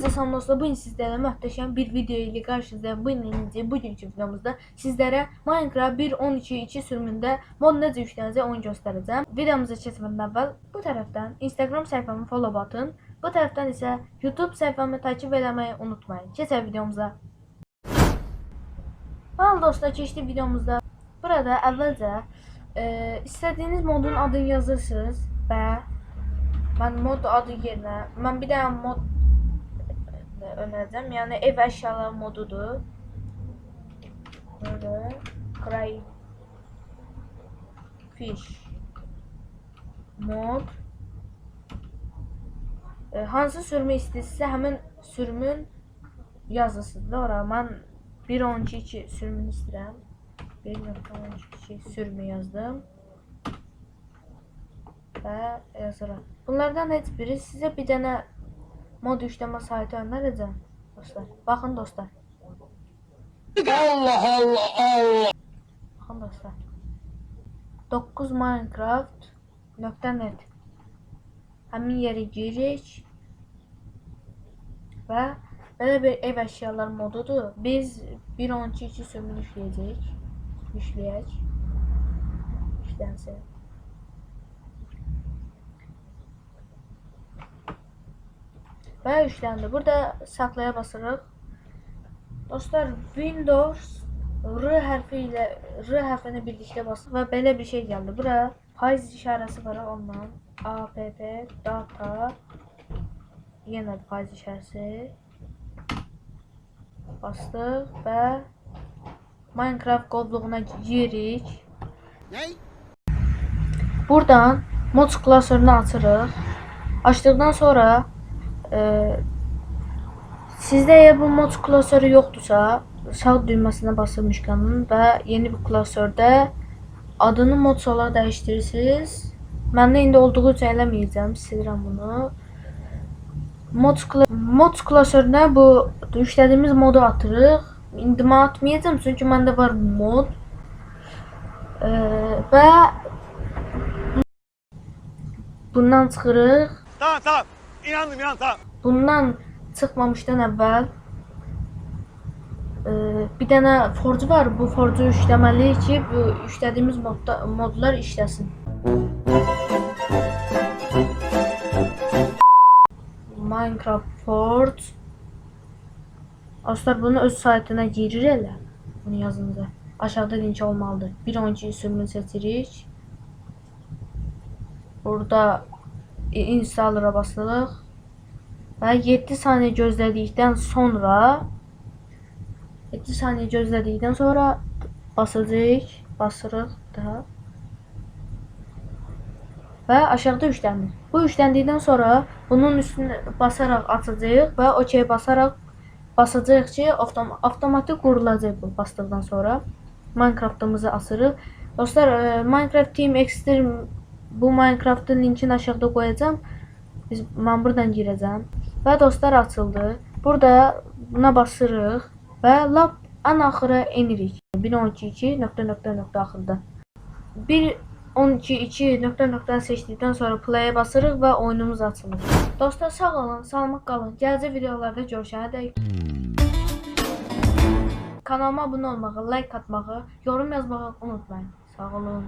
Hepinize selam dostlar. Bugün sizlerle muhteşem bir video ile karşınızdayım. Bugün bugünkü videomuzda sizlere Minecraft 1.12.2 sürümünde mod necə yüklənəcək onu göstərəcəm. Videomuza keçmədən əvvəl bu tərəfdən Instagram sayfamı follow atın. Bu tərəfdən isə YouTube sayfamı takip etməyi unutmayın. Keçək videomuza. Bəli dostlar, keçdik videomuzda. Burada əvvəlcə e, istədiyiniz modun adını yazırsınız və mən mod adı yerinə mən bir dənə mod önereceğim. Yani ev eşyaları modudur. Böyle cry fish mod e, hansı sürümü istəyirsə həmin sürümün yazısıdır. Ora mən 1.12 sürümünü istəyirəm. 1.12 sürümü yazdım. Və yazıram. Bunlardan heç biri sizə bir dənə mod yükleme saati önereceğim dostlar. Bakın dostlar. Allah Allah Allah. Bakın dostlar. 9 Minecraft .net Həmin yere giririk və belə bir ev əşyaları modudur. Biz 1.12 sürümünü yükləyəcəyik. Yükləyək. Yüklənsin. Və yükləndi. Burada saklaya basırıq. Dostlar Windows R hərfi ilə R hərfini birlikdə basır və belə bir şey gəldi. Bura faiz işarəsi var ondan. app data yenə faiz işarəsi bastıq və Minecraft qovluğuna giririk. Ne? Buradan mod klasörünü açırıq. Açdıqdan sonra e, sizdə eğer bu mod klasörü yoxdursa, sağ düyməsinə basılmış qanın və yeni bir klasördə adını mod olaraq dəyişdirirsiniz. Məndə indi olduğu üçün eləməyəcəm, silirəm bunu. Mod, kla mod klasörünə bu yüklədiyimiz modu atırıq. İndi mən atmayacağım çünki məndə var mod. E, və bundan çıxırıq. Tamam tamam. İnandım tamam. Bundan çıxmamışdan əvvəl e, bir dənə forcu var. Bu forcu yükləməliyik ki, bu yüklədiyimiz modda, modlar işləsin. Minecraft Forge Dostlar bunu öz saytına girir elə. Bunu yazınca. Aşağıda link olmalıdır. 1.12 sürümünü seçirik. Burada installara basırıq. Və 7 saniyə gözlədikdən sonra 7 saniyə gözlədikdən sonra basacağıq, basırıq daha. Və aşağıda yüklənir. Bu yüklendikten sonra bunun üstüne basaraq açacağıq və OK basaraq basacağıq ki, avtom avtomatik qurulacaq bu basdıqdan sonra. Minecraftımızı açırıq. Dostlar, e, Minecraft Team Extreme bu Minecraft'ın linkini aşağıda koyacağım. Biz mən buradan girəcəm. Və dostlar açıldı. Burada buna basırıq və lap ən axıra enirik. 1.12.2 nöqtə nöqtə nöqtə axırda. 1.12.2 nöqtə sonra play-ə basırıq və oyunumuz açılır. Dostlar sağ olun, salamat qalın. Gələcək videolarda görüşənədək. Kanalıma abunə olmağı, like atmağı, yorum yazmağı unutmayın. Sağ olun.